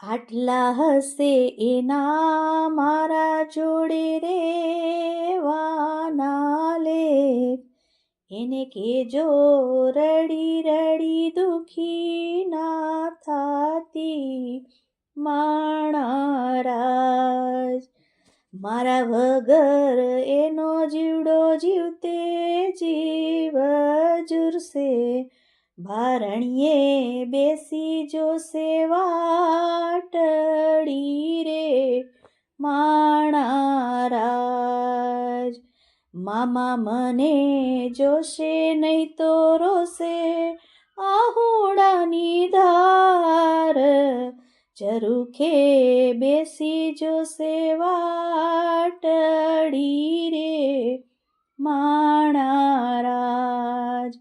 આટલા હશે એના મારા જોડે રેવાના લે. એને કેજો રડી રડી દુખી ના થાતી માણારાજ. મારા વગર એનો જીવડો જીવતે જીવ જુરશે ભારણીએ બેસી જોશે વાટડી રે માણારાજ મામા મને જોશે નહીં તો રોશે, આહુડાની ધાર. જરૂખે બેસી જોશે વાટડી રે માણારાજ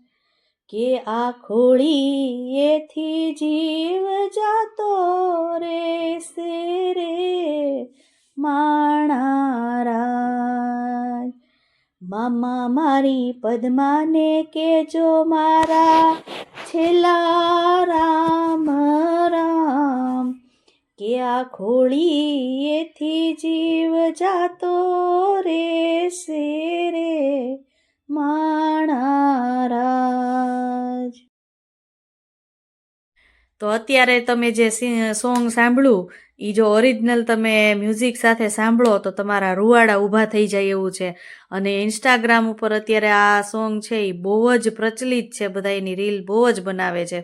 કે આ ખોળી એથી જીવ જાતો રે સે રે માણારાજ મામા મારી પદ્માને કેજો મારા છેલ્લા રામ રામ, કે આ ખોળી એથી જીવ જાતો રે સે રે તો અત્યારે તમે જે સોંગ સાંભળ્યું એ જો ઓરિજિનલ તમે મ્યુઝિક સાથે સાંભળો તો તમારા રૂવાડા ઊભા થઈ જાય એવું છે. અને ઇન્સ્ટાગ્રામ ઉપર અત્યારે આ સોંગ છે એ બહુ જ પ્રચલિત છે બધા એની રીલ બહુ જ બનાવે છે.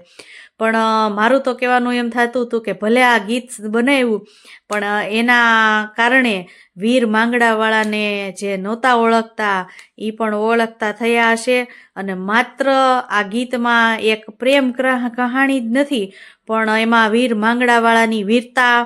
પણ મારું તો કહેવાનું એમ થતું હતું કે ભલે આ ગીત બનાવ્યું પણ એના કારણે વીર માંગડાવાળાને જે નહોતા ઓળખતા એ પણ ઓળખતા થયા હશે. અને માત્ર આ ગીતમાં એક પ્રેમ કહાણી જ નથી, પણ એમાં વીર માંગડાવાળાની વીરતા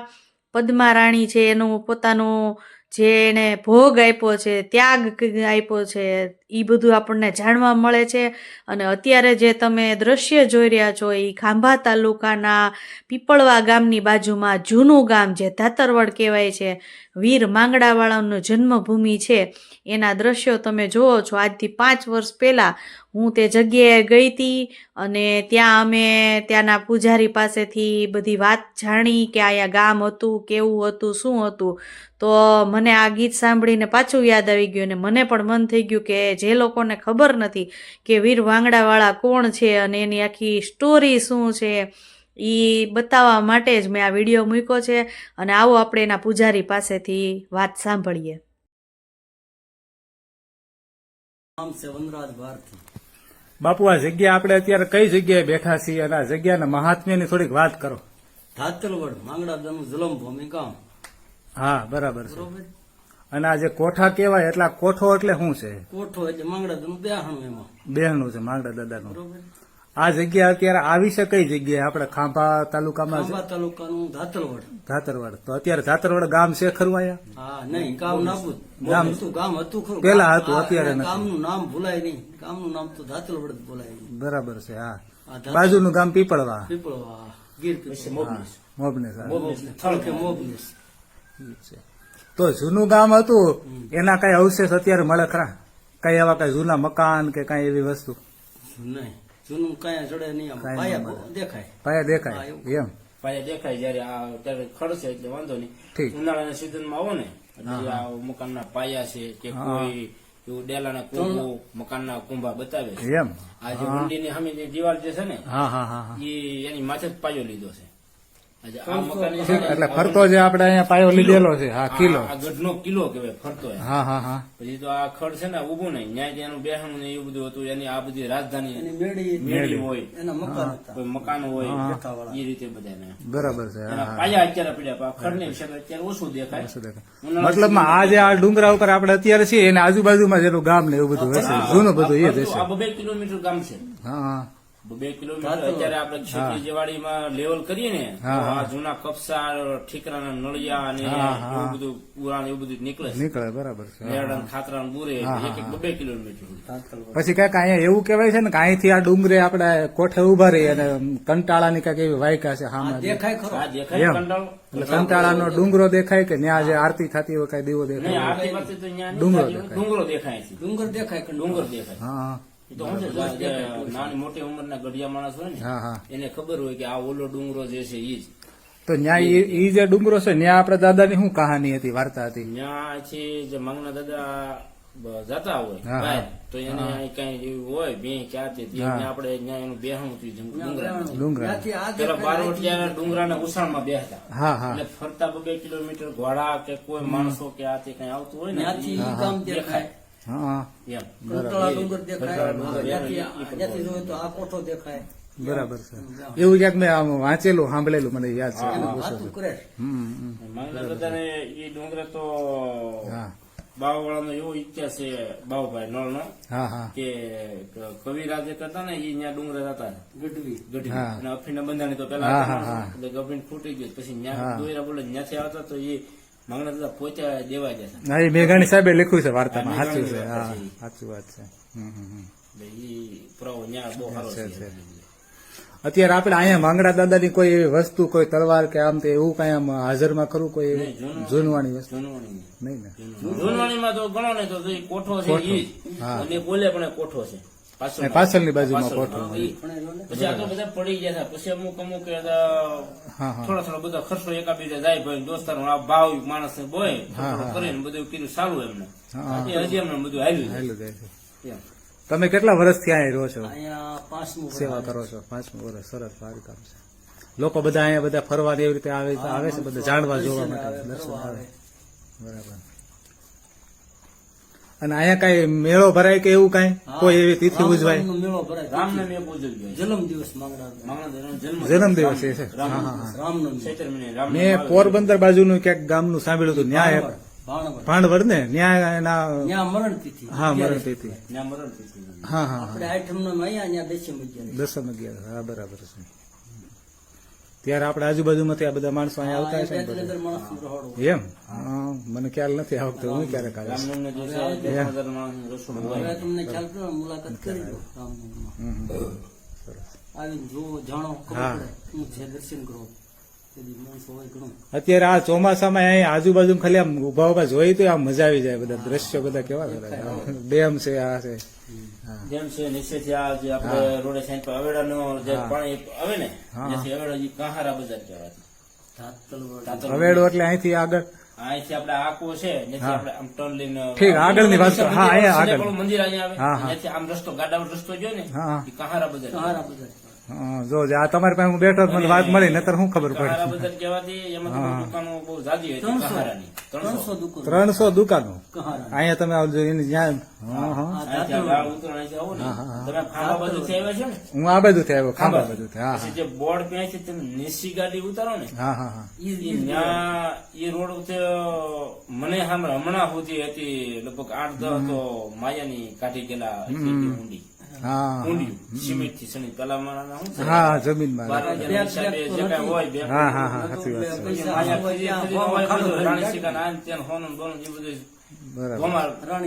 પદ્મા રાણી છે એનું પોતાનું જે એને ભોગ આપ્યો છે ત્યાગ આપ્યો છે એ બધું આપણને જાણવા મળે છે. અને અત્યારે જે તમે દ્રશ્ય જોઈ રહ્યા છો એ ખાંભા તાલુકાના પીપળવા ગામની બાજુમાં જૂનું ગામ જે ધાતરવડ કહેવાય છે, વીર માંગડાવાળાનું જન્મભૂમિ છે. એના દ્રશ્યો તમે જુઓ છો. આજથી પાંચ વર્ષ પહેલાં હું તે જગ્યાએ ગઈ હતી અને ત્યાં અમે ત્યાંના પૂજારી પાસેથી બધી વાત જાણી કે અહીંયા ગામ હતું, કેવું હતું, શું હતું. તો મને આ ગીત સાંભળીને પાછું યાદ આવી ગયું અને મને પણ મન થઈ ગયું કે જે લોકોને ખબર નથી કે વીર વાંગડાવાળા કોણ છે અને એની આખી સ્ટોરી શું છે એ બતાવવા માટે જ મેં આ વીડિયો મૂક્યો છે. અને આવો આપણે એના પૂજારી પાસેથી વાત સાંભળીએ. નામ છે વનરાજ ભારતી. બાપુ આ જગ્યા આપણે અત્યારે કઈ જગ્યાએ બેઠા છીએ અને આ જગ્યાના મહાત્મ્યની થોડીક વાત કરો. ઠાકરવડ માંગડા જન્મ જલમ ભૂમિ ગામ. હા બરાબર છે. બરોબર? અને આ જે કોઠા કહેવાય એટલે કોઠો એટલે શું છે? કોઠો એટલે માંગડા બેહાણું એમાં. બેહણું છે માંગડા દાદાનું. નું આ જગ્યા અત્યારે આવી છે કઈ જગ્યાએ? આપણે ખાંભા તાલુકામાં તાલુકાનું ધાતરવડ. ધાતરવડ. તો અત્યારે ધાતરવડ ગામ છે ખરું અહીંયા? હા નહીં ગામ નાબૂદ ગામ- હતું ગામ હતું ખરું. પેલા હતું, અત્યારે ગામનું નામ ભૂલાય નહીં. ગામનું નામ તો ધાતરવડ જ ભૂલાય. નહીં બરાબર છે હા. બાજુનું ગામ પીપળવા. પીપળવા ગીર મોબનેસ. મોબનેસ મોબનેસ. છે. તો જૂનું ગામ હતું એના કઈ અવશેષ અત્યારે મળે ખરા? કઈ એવા કઈ જૂના મકાન કે કઈ એવી વસ્તુ? નહીં જૂનું કયા જોડે નહીં દેખાય. પાયા દેખાય એમ. પાયા દેખાય જયારે આ અત્યારે ખડ એટલે વાંધો નહીં. ઉનાળાના સિઝનમાં આવો ને એટલે આ મકાનના પાયા છે કે કોઈ એવું ડેલાના કુંભો મકાનના કુંભા બતાવે છે. એમ. આ જે ઊંડીની સામેની દિવાલ જે છે ને હા હા હા હા. એ એની માથે જ પાયો લીધો છે. આજે એટલે ફરતો જે આપણે અહીંયા પાયો લીધેલો છે. હા કિલો. ગઢનો કિલ્લો કેવાય ફરતો હા હા હા. પછી તો આ ખડ છે ને ઉભું નહીં. ન્યાય ત્યાંનું બેહણું ને એવું બધું હતું એની આ બધી રાજધાની મેળી હોય. એના મકાન કોઈ મકાન હોય એ રીતે બધાને. બરાબર છે પાયા અત્યારે પડ્યા ખડ ને અત્યારે ઓછું દેખાય. શું દેખાય? મતલબમાં આ જે આ ડુંગરા ઉપર આપણે અત્યારે છીએ એના આજુબાજુમાં જેનું ગામ ને એવું બધું હશે જૂનું બધું એ જ હશે આ કિલોમીટર ગામ છે. હા. બબે કિલોમીટર અત્યારે આપણે ક્ષેત્રીય જેવાડીમાં લેવલ કરીએ ને આ જૂના કપસા ઠીકરાના નળિયા અને એવું બધું પુરાણ એવું બધું નીકળે નીકળે બરાબર છે. લેરડા ખાતરા બુરે એક એક બબે કિલોમીટર પછી કંઈક અહીંયા એવું કહેવાય છે ને કઈ થી આ ડુંગરે આપણે કોઠે ઊભા રહી અને કંટાળાની કંઈક એવી વાયકા છે હા દેખાય ખરો. દેખાય કંટાળો. એટલે કંટાળાનો ડુંગરો દેખાય કે ત્યાં જે આરતી થતી હોય કઈ દેવો દેખાય? આરતી વખતે તો અહીંયા નહીં ડુંગરો દેખાય. ડુંગર દેખાય ડુંગર દેખાય હા. તો નાની મોટી ઉંમરના ગઢિયા માણસ હોય ને હા હા. એને ખબર હોય કે આ ઓલો ડુંગરો જે છે ઈ જ. તો ન્યા ઈ જે ડુંગરો છે ન્યા આપણા દાદાની શું કહાની હતી વાર્તા હતી? છે જે મંગના દાદા જતા હોય. તો એને કઈ એવું હોય બે ક્યાંથી. આપણે ત્યાં એનું બેહણું થયું ડુંગરા. ડુંગરા ત્યાંથી આ પેલા ડુંગરાના ઉછાળમાં બેસતા હા હા. એટલે ફરતા બબે કિલોમીટર ઘોડા કે કોઈ માણસો કે આ તે કઈ આવતું હોય ને દેખાય. ડુંગર બરાબર. ત્યાંથી ત્યાંથી છે એવું ક્યાંક મેં આમ વાંચેલું સાંભળેલું મને યાદ છે. દાદાને ઈ તો હા. બાવવાળાનો એવો ઇતિહાસ છે બાવભાઈ નળનો હા હા. કે કવિરાજે કરતા ને એ ત્યાં ડુંગર હતા ગઢવી. ગઢવી. અને અફીના બંધાણી તો પેલા. એટલે ગભીને ફૂટી ગયું પછી. ન્યા દોયરા બોલે ન્યાથી આવતા તો એ પોતે દેવા એ મેઘાણી સાહેબે લખ્યું છે વાર્તામાં. સાચું છે. હા સાચું વાત છે. અત્યારે આપણે અહીંયા માંગડા દાદાની કોઈ એવી વસ્તુ કોઈ તલવાર કે આમ તે એવું કઈ આમ હાજરમાં ખરું કોઈ જૂનવાણી. વસ્તુ? નહીં ને? જૂનવાણીમાં તો ગણો ને તો કોઠો છે. અને બોલે પણ કોઠો છે. પાછળનો. બાજુમાં કોઠો. પછી આ તો બધા પડી ગયા પછી અમુક અમુક થોડા થોડા બધા ખર્ચો એકાબીજા જાય ભાઈ દોસ્તારો આ ભાવ માણસ ને બોય કરીને બધું કીધું સારું એમને. એ હજી એમને બધું હાલ્યું જાય. તમે કેટલા વર્ષથી અહીંયા રહો છો? સેવા કરો છો. પાંચમું વર્ષ. સરસ સારું કામ છે. લોકો બધા અહીંયા બધા ફરવા એવી રીતે આવે આવે છે? બધા જાણવા જોવા માટે? દર્શન આવે. બરાબર. અને અહીંયા કઈ મેળો ભરાય કે એવું કઈ? કોઈ એવી તિથિ ઉજવાય? મેળો ભરાય. રામને મેં જન્મ દિવસ જન્મ દિવસ. એ છે. મેં પોરબંદર બાજુનું ક્યાંક ગામનું સાંભળ્યું હતું ન્યાય ભાણવડ. ભાંડવડ ને? ન્યાય એના મરણ તિથિ. હા મરણ તિથિ. મરણ તિથિ. હા હા હા. આપણે આઠમ નો અહીંયા દસમ અગિયાર દસમ અગિયાર હા બરાબર છે. ત્યારે આપણે આજુબાજુમાંથી આ બધા માણસો અહીંયા આવતા હશે એમ? હા મને ખ્યાલ નથી આ વખતે હું. ક્યારેક અત્યારે આ ચોમાસામાં અહીંયા આજુબાજુ ખાલી આમ ઊભા ઊભા જોઈ તો આમ મજા આવી જાય. બધા દ્રશ્યો બધા કેવા ડેમ છે આ છે. જેમ છે નીચેથી આ જે આપણે રોડે સાઈડ પર અવેડાનો જે પાણી આવે ને જેથી અવેડો અવેડા કાહારા બજાર કહેવાય. અવેડો એટલે અહીંથી આગળ. અહીંથી આપણે આકો છે આપણે આમ ટર્ન લઈને ઠીક, આગળની વાત હા, અહીંયા આગળ. મંદિર અહીંયા આવે. આમ રસ્તો ગાડાવાળો રસ્તો જોયો ને. કાહારા બજાર કાહારા બજાર. જો આ તમારી પાસે હું બેઠો મને વાત મળી નતર શું ખબર પડે? બજાર કહેવાથી એમાં તો હા. દુકાનો બહુ જાજી હતી ત્રણસો. દુકાન. અહીંયા તમે આવજો એની જ્યાં હા. હા આ બાજુ ખાંભા બાજુથી આવ્યા હું ખાંભા બાજુથી હા જે બોર્ડ ત્યાં છે તમે નિશી ગાડી ઉતારો ને હા હા હા. એ રોડ મને હમણાં સુધી હતી લગભગ આઠ દસ તો માયાની કાઢી ગયેલા ઊંડી. હા પેલા સાચી વાત રાણી બરાબર.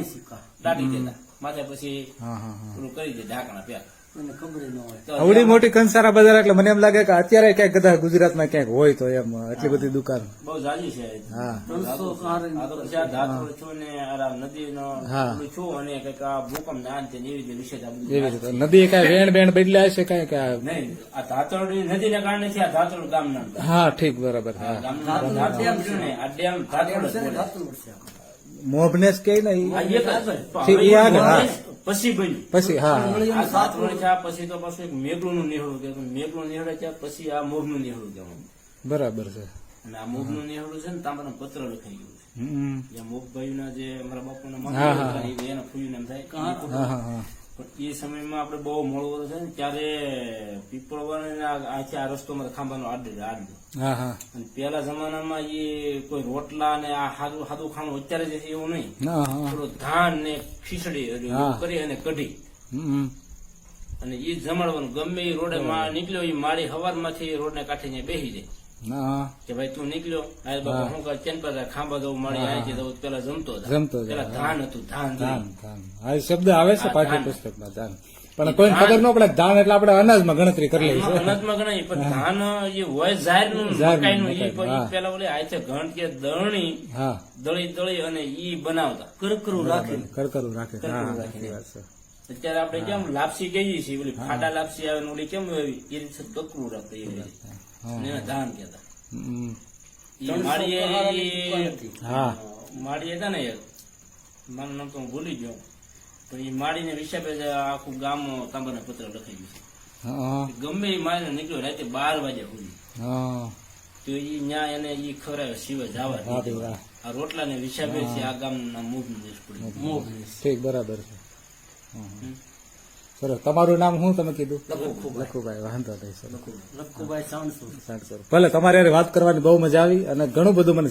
સિક્કા. દાટી દેતા. માથે પછી હા હા હા. પેલું કરી દે ઢાંકણા પ્યાર ન અવડી મોટી કંસારા બજાર એટલે મને એમ લાગે કે અત્યારે ક્યાંક કદાચ ગુજરાતમાં ક્યાંક હોય તો એમ એટલી બધી દુકાન. બહુ જાજી છે. હા. ને ને ને ને નદી કઈ વેણ બેણ બદલાય છે કઈ કે આ- નહીં આ ધાતોડ કારણે છે આ ધાતોડ ગામ ના હા ઠીક બરાબર. ને ને મોભનેસ કે ને આ ઈ એક જ. પણ ઠીક, હવે ઈ એ આગળ, હા. પછી બન્યું. પછી હા. સાત આ થયા પછી તો પાછું એક મેઘલું નું નિહળું કહેવાય. મેઘલું નિહળે ત્યાં પછી આ મોભનું નિહળું કહેવાનું બરાબર છે. અને આ મોભનું નિહળું છે ને તાંબાનું પત્ર લખાઈ ગયું છે. હમ. ના જે અમારા બાપુના ના એના ફૂયું નામ થાય પણ એ સમયમાં આપણે બહુ મોડું છે ને ત્યારે પીપળવન આથી આ રસ્તો માં ખાંભાનો આડે આડે હા હા. અને પેલા જમાનામાં એ કોઈ રોટલા ને આ સાદું સાદું ખાણું અત્યારે જે એવું નહીં. થોડું ધાન ને ખીચડી કરી અને કઢી. અને એ જમાડવાનું ગમે એ રોડે માં નીકળ્યો એ માળી હવારમાંથી રોડ ને કાંઠે બેસી જાય. કે ભાઈ તું નીકળ્યો આ બાપા હું. કર ચેન પર ખાંભા ગૌ મળી આવી છે તો પેલા જમતો જમતો પેલા ધાન હતું ધાન ધાન ધાન. આ શબ્દ આવે છે હા, ધાન. પુસ્તકમાં ધાન. પણ કોઈ ખબર ન પડે ધાન એટલે આપણે અનાજમાં ગણતરી કરી લઈએ અનાજમાં- ગણાય પણ ધાન એ હોય જાહેરનું. પેલા ઓલે આયથે ઘંટ કે દળણી દળી દળી અને ઈ બનાવતા. કરકરું રાખીને. કરકરું રાખે કરકરું રાખે છે. અત્યારે આપણે કેમ લાપસી કહીએ છીએ ઓલી ફાટા લાપસી આવે ને ઓલી કેમ એવી? એ રીતે કકરું રીતે. એને ધાન માળીએ માળી હતા ને મારું નામ તો હું ભૂલી ગયો પણ એ માળીને હિસાબે આખું ગામ તાંબાના પત્ર લખાઈ ગયું છે. ગમે એ માળીને નીકળ્યો રાતે બાર વાગ્યા સુધી. તો એ ન્યા એને ઈ ખવડાવે સિવાય જવા. આ રોટલાને હિસાબે છે આ ગામના મૂળ દેશ પડી ઠીક બરાબર છે. સરસ. તમારું નામ શું તમે કીધું? લખુભાઈ. વાંધો નહીં સર લખુભાઈ ભલે તમારી વાત કરવાની બહુ મજા આવી અને ઘણું બધું મને